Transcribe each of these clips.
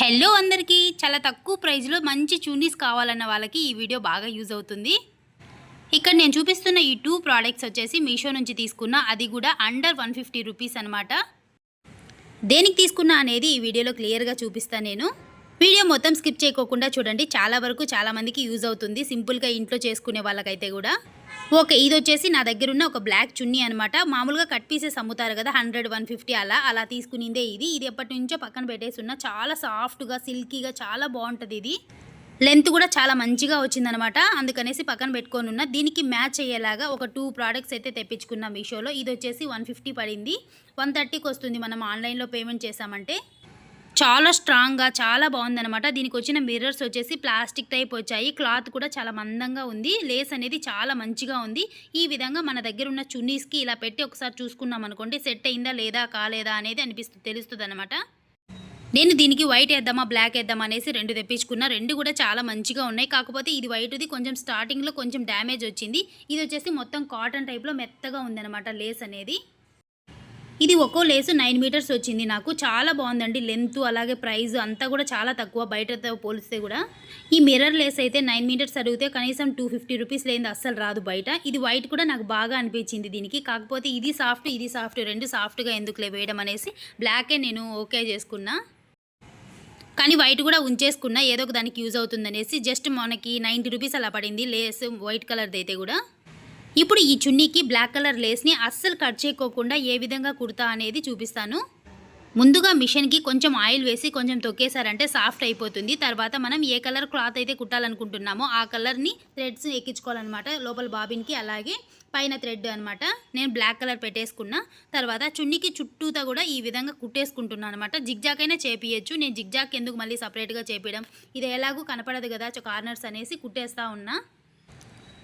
Hello అందరికీ చాలా తక్కువ ప్రైస్లో మంచి చూనీస్ కావాలన్న వాళ్ళకి ఈ వీడియో బాగా యూజ్ అవుతుంది. ఇక్కడ నేను చూపిస్తున్న ఈ టూ ప్రోడక్ట్స్ వచ్చేసి మీషో నుంచి తీసుకున్న అది కూడా అండర్ వన్ ఫిఫ్టీ రూపీస్ అనమాట దేనికి తీసుకున్నా అనేది ఈ వీడియోలో క్లియర్గా చూపిస్తాను నేను. వీడియో మొత్తం స్కిప్ చేయకోకుండా చూడండి. చాలా వరకు చాలా మందికి యూజ్ అవుతుంది. సింపుల్గా ఇంట్లో చేసుకునే వాళ్ళకైతే కూడా. ఓకే ఇది వచ్చేసి నా దగ్గర ఉన్న ఒక బ్లాక్ చున్నీ అనమాట మామూలుగా కట్ పీసెస్ అమ్ముతారు కదా హండ్రెడ్ వన్ ఫిఫ్టీ అలా. అలా తీసుకునిందే ఇది. ఇది ఎప్పటి నుంచో పక్కన పెట్టేసి ఉన్న చాలా సాఫ్ట్గా సిల్కీగా చాలా బాగుంటుంది ఇది. లెంత్ కూడా చాలా మంచిగా వచ్చిందనమాట అందుకనేసి పక్కన పెట్టుకొని ఉన్న. దీనికి మ్యాచ్ అయ్యేలాగా ఒక టూ ప్రోడక్ట్స్ అయితే తెప్పించుకున్నాం మీషోలో. ఇది వచ్చేసి వన్ ఫిఫ్టీ పడింది. వన్ థర్టీకి వస్తుంది. మనం ఆన్లైన్లో పేమెంట్ చేసామంటే చాలా స్ట్రాంగ్గా చాలా బాగుందనమాట దీనికి వచ్చిన మిర్రర్స్ వచ్చేసి ప్లాస్టిక్ టైప్ వచ్చాయి. క్లాత్ కూడా చాలా మందంగా ఉంది. లేస్ అనేది చాలా మంచిగా ఉంది. ఈ విధంగా మన దగ్గర ఉన్న చున్నీస్కి ఇలా పెట్టి ఒకసారి చూసుకున్నాం అనుకోండి సెట్ అయిందా లేదా కాలేదా అనేది అనిపిస్తుంది తెలుస్తుంది అనమాట నేను దీనికి వైట్ వేద్దామా బ్లాక్ వేద్దామా అనేసి రెండు తెప్పించుకున్నా. రెండు కూడా చాలా మంచిగా ఉన్నాయి. కాకపోతే ఇది వైట్ది కొంచెం స్టార్టింగ్లో కొంచెం డ్యామేజ్ వచ్చింది. ఇది వచ్చేసి మొత్తం కాటన్ టైప్లో మెత్తగా ఉందన్నమాట లేస్ అనేది. ఇది ఒక్కో లేసు నైన్ మీటర్స్ వచ్చింది నాకు. చాలా బాగుందండి. లెంత్ అలాగే ప్రైస్ అంతా కూడా చాలా తక్కువ. బయటతో పోలిస్తే కూడా. ఈ మిర్రర్ లేస్ అయితే నైన్ మీటర్స్ అడిగితే కనీసం టూ ఫిఫ్టీ రూపీస్ లేనిది అస్సలు రాదు బయట. ఇది వైట్ కూడా నాకు బాగా అనిపించింది దీనికి. కాకపోతే ఇది సాఫ్ట్ ఇది సాఫ్ట్ రెండు సాఫ్ట్గా ఎందుకులే వేయడం అనేసి బ్లాకే నేను ఓకే చేసుకున్నా. కానీ వైట్ కూడా ఉంచేసుకున్నా. ఏదో ఒక దానికి యూజ్ అవుతుందనేసి జస్ట్ మనకి నైంటీ రూపీస్ అలా పడింది. లేస్ వైట్ కలర్ది అయితే కూడా. ఇప్పుడు ఈ చున్నీకి బ్లాక్ కలర్ లేస్ని అస్సలు కట్ చేయకోకుండా ఏ విధంగా కుడతా అనేది చూపిస్తాను. ముందుగా మిషన్కి కొంచెం ఆయిల్ వేసి కొంచెం తొక్కేసారంటే సాఫ్ట్ అయిపోతుంది. తర్వాత మనం ఏ కలర్ క్లాత్ అయితే కుట్టాలనుకుంటున్నామో ఆ కలర్ని థ్రెడ్స్ ఎక్కించుకోవాలన్నమాట. లోపల బాబిన్కి అలాగే పైన థ్రెడ్ అనమాట నేను బ్లాక్ కలర్ పెట్టేసుకున్నా. తర్వాత చున్నీకి చుట్టూతా కూడా ఈ విధంగా కుట్టేసుకుంటున్నాను అనమాట జిగ్జాక్ అయినా చేపియచ్చు. నేను జిగ్జాక్ ఎందుకు మళ్ళీ సపరేట్గా చేపించడం ఇది ఎలాగూ కనపడదు కదా కార్నర్స్ అనేసి కుట్టేస్తా ఉన్నా.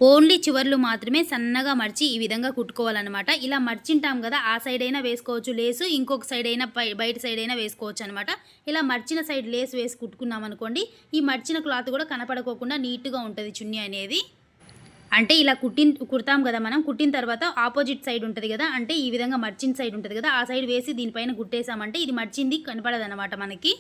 ఓన్లీ చివర్లు మాత్రమే సన్నగా మర్చి ఈ విధంగా కుట్టుకోవాలన్నమాట. ఇలా మర్చింటాం కదా ఆ సైడ్ అయినా వేసుకోవచ్చు లేసు ఇంకొక సైడ్ అయినా బయట సైడ్ అయినా వేసుకోవచ్చు అనమాట ఇలా మర్చిన సైడ్ లేస్ వేసి కుట్టుకున్నాం అనుకోండి ఈ మర్చిన క్లాత్ కూడా కనపడకోకుండా నీట్గా ఉంటుంది చున్నీ అనేది. అంటే ఇలా కుట్టిన కుడతాం కదా మనం కుట్టిన తర్వాత ఆపోజిట్ సైడ్ ఉంటుంది కదా అంటే ఈ విధంగా మర్చిన సైడ్ ఉంటుంది కదా ఆ సైడ్ వేసి దీనిపైన కుట్టేసామంటే ఇది మర్చింది కనపడదు మనకి.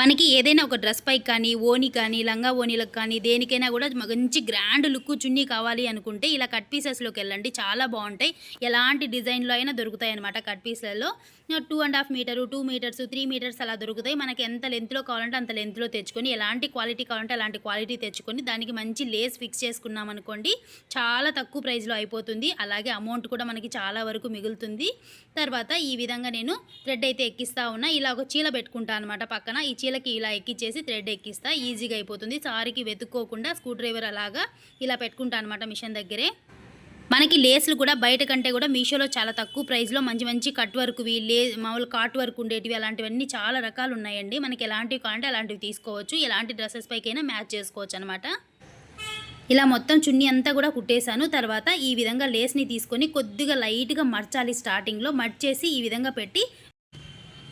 మనకి ఏదైనా ఒక డ్రెస్ పైకి కానీ ఓని కానీ లంగా ఓనీలకు కానీ దేనికైనా కూడా మంచి గ్రాండ్ లుక్ చున్నీ కావాలి అనుకుంటే ఇలా కట్ పీసెస్లోకి వెళ్ళండి. చాలా బాగుంటాయి. ఎలాంటి డిజైన్లో అయినా దొరుకుతాయి అనమాట cut పీస్లలో. Two and half metre two metres three metres అలా దొరుకుతాయి. మనకి ఎంత లెంత్లో కావాలంటే అంత లెంత్లో తెచ్చుకొని ఎలాంటి క్వాలిటీ కావాలంటే అలాంటి క్వాలిటీ తెచ్చుకొని దానికి మంచి లేస్ ఫిక్స్ చేసుకున్నాం అనుకోండి చాలా తక్కువ ప్రైస్లో అయిపోతుంది. అలాగే అమౌంట్ కూడా మనకి చాలా వరకు మిగులుతుంది. తర్వాత ఈ విధంగా నేను థ్రెడ్ అయితే ఎక్కిస్తా ఉన్నా. ఇలా ఒక చీల పెట్టుకుంటా అనమాట పక్కన. ఈ కుర్చీలకి ఇలా ఎక్కిచ్చేసి థ్రెడ్ ఎక్కిస్తా ఈజీగా అయిపోతుంది. సారికి వెతుక్కోకుండా స్క్రూ డ్రైవర్ అలాగా ఇలా పెట్టుకుంటా అనమాట మిషన్ దగ్గరే. మనకి లేస్లు కూడా బయట కంటే కూడా మీషోలో చాలా తక్కువ ప్రైస్లో మంచి మంచి కట్ వర్క్వి లే మామూలు కాట్ వర్క్ ఉండేటివి అలాంటివన్నీ చాలా రకాలు ఉన్నాయండి. మనకి ఎలాంటివి కావాలంటే అలాంటివి తీసుకోవచ్చు. ఎలాంటి డ్రెస్సెస్ పైకైనా మ్యాచ్ చేసుకోవచ్చు అనమాట ఇలా మొత్తం చున్నీ అంతా కూడా కుట్టేశాను. తర్వాత ఈ విధంగా లేస్ని తీసుకొని కొద్దిగా లైట్గా మర్చాలి స్టార్టింగ్లో. మర్చేసి ఈ విధంగా పెట్టి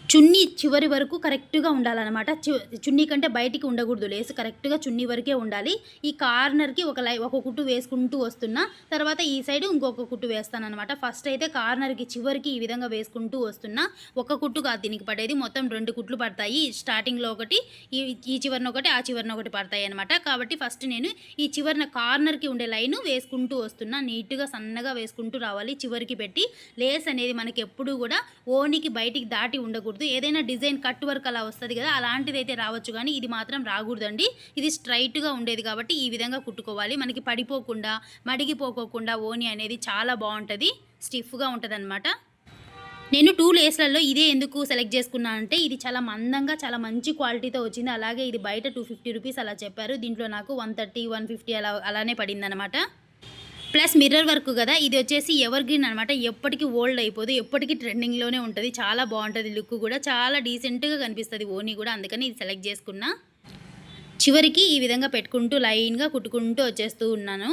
చున్నీ చివరి వరకు కరెక్ట్గా ఉండాలన్నమాట. చి- చున్నీ కంటే బయటికి ఉండకూడదు. లేసు కరెక్ట్గా చున్నీ వరకే ఉండాలి. ఈ కార్నర్కి ఒక లై ఒక కుట్టు వేసుకుంటూ వస్తున్నా తర్వాత ఈ సైడ్ ఇంకొక కుట్టు వేస్తాను అనమాట ఫస్ట్ అయితే కార్నర్కి చివరికి ఈ విధంగా వేసుకుంటూ వస్తున్నా ఒక కుట్టు కాదు దీనికి పడేది మొత్తం రెండు కుట్లు పడతాయి. స్టార్టింగ్లో ఒకటి ఈ ఈ చివరిన ఒకటి ఆ చివరిన ఒకటి పడతాయి అనమాట కాబట్టి ఫస్ట్ నేను ఈ చివరిన కార్నర్కి ఉండే లైన్ వేసుకుంటూ వస్తున్నా. నీట్గా సన్నగా వేసుకుంటూ రావాలి. చివరికి పెట్టి లేస్ అనేది మనకి ఎప్పుడూ కూడా ఓనికి బయటికి దాటి ఉండకూడదు. ఏదైనా డిజైన్ కట్ వర్క్ అలా వస్తుంది కదా అలాంటిది అయితే రావచ్చు. కానీ ఇది మాత్రం రాకూడదండి. ఇది స్ట్రైట్గా ఉండేది కాబట్టి ఈ విధంగా కుట్టుకోవాలి. మనకి పడిపోకుండా మడిగిపోకోకుండా ఓని అనేది చాలా బాగుంటుంది. స్టిఫ్గా ఉంటుంది నేను టూ లేస్లలో ఇదే ఎందుకు సెలెక్ట్ చేసుకున్నాను అంటే ఇది చాలా మందంగా చాలా మంచి క్వాలిటీతో వచ్చింది. అలాగే ఇది బయట టూ ఫిఫ్టీ రూపీస్ అలా చెప్పారు. దీంట్లో నాకు వన్ థర్టీ వన్ ఫిఫ్టీ అలా అలానే పడింది అనమాట ప్లస్ మిర్రర్ వర్క్ కదా ఇది వచ్చేసి ఎవర్ గ్రీన్ అనమాట ఎప్పటికీ ఓల్డ్ అయిపోదు ఎప్పటికీ ట్రెండింగ్లోనే ఉంటుంది. చాలా బాగుంటుంది లుక్ కూడా. చాలా డీసెంట్గా కనిపిస్తుంది ఓనీ కూడా అందుకని ఇది సెలెక్ట్ చేసుకున్నా. చివరికి ఈ విధంగా పెట్టుకుంటూ లైన్గా కుట్టుకుంటూ వచ్చేస్తూ ఉన్నాను.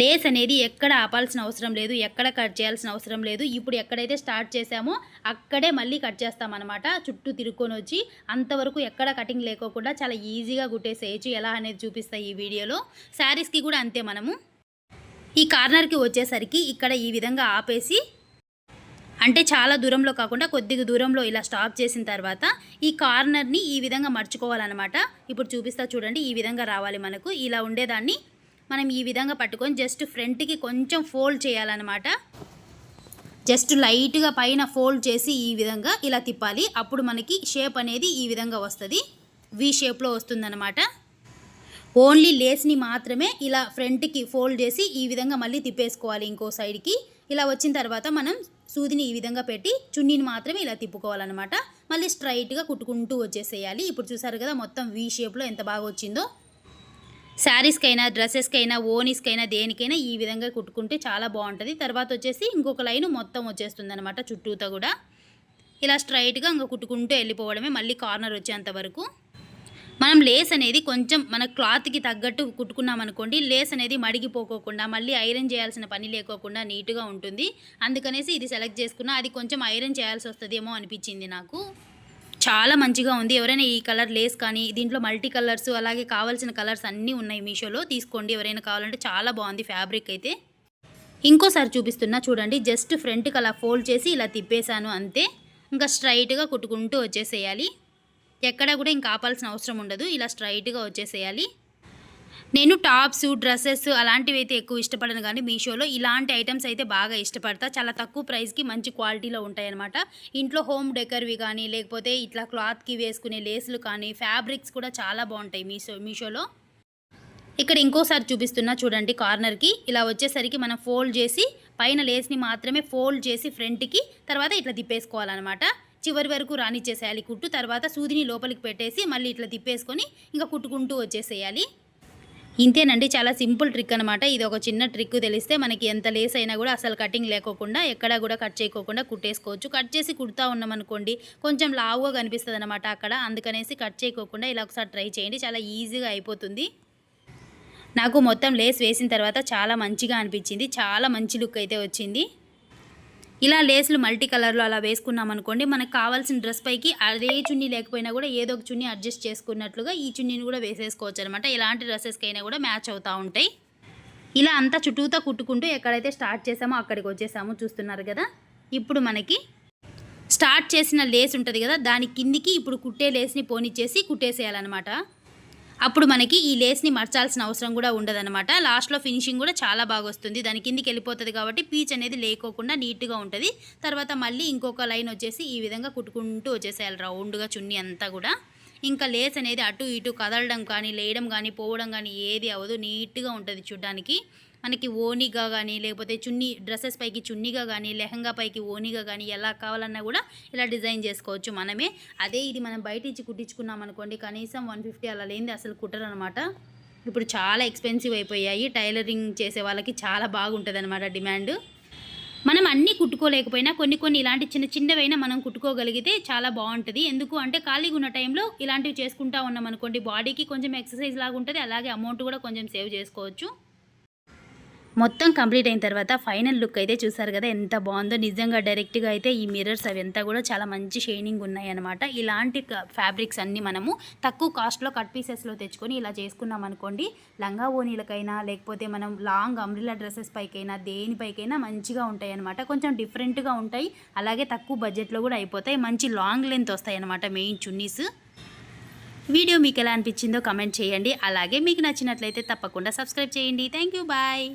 లేస్ అనేది ఎక్కడ ఆపాల్సిన అవసరం లేదు ఎక్కడ కట్ చేయాల్సిన అవసరం లేదు. ఇప్పుడు ఎక్కడైతే స్టార్ట్ చేసామో అక్కడే మళ్ళీ కట్ చేస్తామన్నమాట. చుట్టూ తిరుక్కొని వచ్చి అంతవరకు ఎక్కడ కటింగ్ లేకోకుండా చాలా ఈజీగా కుట్టేసేయచ్చు. ఎలా అనేది చూపిస్తాయి ఈ వీడియోలో శారీస్కి కూడా అంతే మనము. ఈ కార్నర్కి వచ్చేసరికి ఇక్కడ ఈ విధంగా ఆపేసి అంటే చాలా దూరంలో కాకుండా కొద్దిగా దూరంలో ఇలా స్టాప్ చేసిన తర్వాత ఈ కార్నర్ని ఈ విధంగా మర్చుకోవాలన్నమాట. ఇప్పుడు చూపిస్తా చూడండి ఈ విధంగా రావాలి మనకు. ఇలా ఉండేదాన్ని మనం ఈ విధంగా పట్టుకొని జస్ట్ ఫ్రంట్కి కొంచెం ఫోల్డ్ చేయాలన్నమాట. జస్ట్ లైట్గా పైన ఫోల్డ్ చేసి ఈ విధంగా ఇలా తిప్పాలి. అప్పుడు మనకి షేప్ అనేది ఈ విధంగా వస్తుంది. వి షేప్లో వస్తుందన్నమాట. ఓన్లీ లేస్ని మాత్రమే ఇలా ఫ్రంట్కి ఫోల్డ్ చేసి ఈ విధంగా మళ్ళీ తిప్పేసుకోవాలి ఇంకో సైడ్కి. ఇలా వచ్చిన తర్వాత మనం సూదిని ఈ విధంగా పెట్టి చున్నీని మాత్రమే ఇలా తిప్పుకోవాలన్నమాట. మళ్ళీ స్ట్రైట్గా కుట్టుకుంటూ వచ్చేసేయాలి. ఇప్పుడు చూసారు కదా మొత్తం వి షేప్లో ఎంత బాగా వచ్చిందో. శారీస్కైనా డ్రెస్సెస్కైనా ఓనీస్కైనా దేనికైనా ఈ విధంగా కుట్టుకుంటే చాలా బాగుంటుంది. తర్వాత వచ్చేసి ఇంకొక లైన్ మొత్తం వచ్చేస్తుంది అనమాట చుట్టూతో కూడా. ఇలా స్ట్రైట్గా ఇంకా కుట్టుకుంటూ వెళ్ళిపోవడమే మళ్ళీ కార్నర్ వచ్చేంత వరకు. మనం లేస్ అనేది కొంచెం మన క్లాత్కి తగ్గట్టు కుట్టుకున్నాం అనుకోండి లేస్ అనేది మడిగిపోకోకుండా మళ్ళీ ఐరన్ చేయాల్సిన పని లేకోకుండా నీట్గా ఉంటుంది. అందుకనేసి ఇది సెలెక్ట్ చేసుకున్నా అది కొంచెం ఐరన్ చేయాల్సి వస్తుందేమో అనిపించింది నాకు. చాలా మంచిగా ఉంది. ఎవరైనా ఈ కలర్ లేస్ కానీ దీంట్లో మల్టీ కలర్స్ అలాగే కావాల్సిన కలర్స్ అన్నీ ఉన్నాయి మీషోలో. తీసుకోండి. ఎవరైనా కావాలంటే చాలా బాగుంది ఫ్యాబ్రిక్ అయితే. ఇంకోసారి చూపిస్తున్నా చూడండి. జస్ట్ ఫ్రంట్కి అలా ఫోల్డ్ చేసి ఇలా తిప్పేశాను అంతే. ఇంకా స్ట్రైట్గా కుట్టుకుంటూ వచ్చేసేయాలి. ఎక్కడ కూడా ఇంకా ఆపాల్సిన అవసరం ఉండదు. ఇలా స్ట్రైట్గా వచ్చేసేయాలి. నేను టాప్స్ డ్రెస్సెస్ అలాంటివి అయితే ఎక్కువ ఇష్టపడను కానీ మీషోలో ఇలాంటి ఐటమ్స్ అయితే బాగా ఇష్టపడతా. చాలా తక్కువ ప్రైస్కి మంచి క్వాలిటీలో ఉంటాయన్నమాట. ఇంట్లో హోమ్ డెకర్వి కానీ లేకపోతే ఇట్లా క్లాత్కి వేసుకునే లేసులు కానీ ఫ్యాబ్రిక్స్ కూడా చాలా బాగుంటాయి మీషో మీషోలో. ఇక్కడ ఇంకోసారి చూపిస్తున్నా చూడండి కార్నర్కి ఇలా వచ్చేసరికి మనం ఫోల్డ్ చేసి పైన లేస్ని మాత్రమే ఫోల్డ్ చేసి ఫ్రంట్కి తర్వాత ఇట్లా తిప్పేసుకోవాలన్నమాట. చివరి వరకు రానిచ్చేసేయాలి. కుట్టు తర్వాత సూదిని లోపలికి పెట్టేసి మళ్ళీ ఇట్లా తిప్పేసుకొని ఇంకా కుట్టుకుంటూ వచ్చేసేయాలి. ఇంతేనండి చాలా సింపుల్ ట్రిక్ అనమాట ఇది ఒక చిన్న ట్రిక్ తెలిస్తే మనకి ఎంత లేస్ అయినా కూడా అసలు కటింగ్ లేకోకుండా ఎక్కడా కూడా కట్ చేయకోకుండా కుట్టేసుకోవచ్చు. కట్ చేసి కుడతా ఉన్నామనుకోండి కొంచెం లావుగా కనిపిస్తుంది అనమాట అక్కడ. అందుకనేసి కట్ చేయకోకుండా ఇలా ఒకసారి ట్రై చేయండి చాలా ఈజీగా అయిపోతుంది. నాకు మొత్తం లేస్ వేసిన తర్వాత చాలా మంచిగా అనిపించింది చాలా మంచి లుక్ అయితే వచ్చింది. ఇలా లేస్లు మల్టీ కలర్లో అలా వేసుకున్నాం అనుకోండి మనకు కావాల్సిన డ్రెస్ పైకి అదే చున్నీ లేకపోయినా కూడా ఏదో ఒక చున్నీ అడ్జస్ట్ చేసుకున్నట్లుగా ఈ చున్నీని కూడా వేసేసుకోవచ్చు అనమాట ఇలాంటి డ్రెస్సెస్కైనా కూడా మ్యాచ్ అవుతూ ఉంటాయి. ఇలా అంతా చుట్టూతో కుట్టుకుంటూ ఎక్కడైతే స్టార్ట్ చేసామో అక్కడికి వచ్చేసామో చూస్తున్నారు కదా? ఇప్పుడు మనకి స్టార్ట్ చేసిన లేస్ ఉంటుంది కదా దాని కిందికి ఇప్పుడు కుట్టే లేస్ని పోనిచ్చేసి కుట్టేసేయాలన్నమాట. అప్పుడు మనకి ఈ లేస్ని మర్చాల్సిన అవసరం కూడా ఉండదన్నమాట. లాస్ట్లో ఫినిషింగ్ కూడా చాలా బాగా వస్తుంది. దాని కిందికి వెళ్ళిపోతుంది కాబట్టి పీచ్ అనేది లేకోకుండా నీట్గా ఉంటుంది. తర్వాత మళ్ళీ ఇంకొక లైన్ వచ్చేసి ఈ విధంగా కుట్టుకుంటూ వచ్చేసేయాలి రౌండ్గా చున్నీ అంతా కూడా. ఇంకా లేస్ అనేది అటు ఇటు కదలడం కానీ లేయడం కానీ పోవడం కానీ ఏది అవ్వదు నీట్గా ఉంటుంది చూడ్డానికి. మనకి ఓనిగా కానీ లేకపోతే చున్నీ డ్రెస్సెస్ పైకి చున్నీగా కానీ లెహంగా పైకి ఓనిగా కానీ ఎలా కావాలన్నా కూడా ఇలా డిజైన్ చేసుకోవచ్చు మనమే. అదే ఇది మనం బయట ఇచ్చి కుట్టించుకున్నాం అనుకోండి కనీసం వన్ ఫిఫ్టీ అలా లేనిది అసలు కుట్టరు అనమాట ఇప్పుడు చాలా ఎక్స్పెన్సివ్ అయిపోయాయి. టైలరింగ్ చేసే వాళ్ళకి చాలా బాగుంటుంది అనమాట డిమాండ్. మనం అన్నీ కుట్టుకోలేకపోయినా కొన్ని కొన్ని ఇలాంటి చిన్న చిన్నవైనా మనం కుట్టుకోగలిగితే చాలా బాగుంటుంది. ఎందుకు అంటే ఖాళీగా ఉన్న టైంలో ఇలాంటివి చేసుకుంటా ఉన్నాం అనుకోండి బాడీకి కొంచెం ఎక్సర్సైజ్ లాగా ఉంటుంది అలాగే అమౌంట్ కూడా కొంచెం సేవ్ చేసుకోవచ్చు. మొత్తం కంప్లీట్ అయిన తర్వాత ఫైనల్ లుక్ అయితే చూసారు కదా ఎంత బాగుందో. నిజంగా డైరెక్ట్గా అయితే ఈ మిర్రర్స్ అవి కూడా చాలా మంచి షైనింగ్ ఉన్నాయి అనమాట ఇలాంటి ఫ్యాబ్రిక్స్ అన్నీ మనము తక్కువ కాస్ట్లో కట్ పీసెస్లో తెచ్చుకొని ఇలా చేసుకున్నాం అనుకోండి లంగా ఓనీలకైనా లేకపోతే మనం లాంగ్ అంబ్రిలా డ్రెస్సెస్ పైకైనా దేనిపైకైనా మంచిగా ఉంటాయి అనమాట కొంచెం డిఫరెంట్గా ఉంటాయి అలాగే తక్కువ బడ్జెట్లో కూడా అయిపోతాయి. మంచి లాంగ్ లెంత్ వస్తాయి అనమాట మెయిన్ చున్నీస్. వీడియో మీకు ఎలా అనిపించిందో కమెంట్ చేయండి. అలాగే మీకు నచ్చినట్లయితే తప్పకుండా సబ్స్క్రైబ్ చేయండి. Thank you bye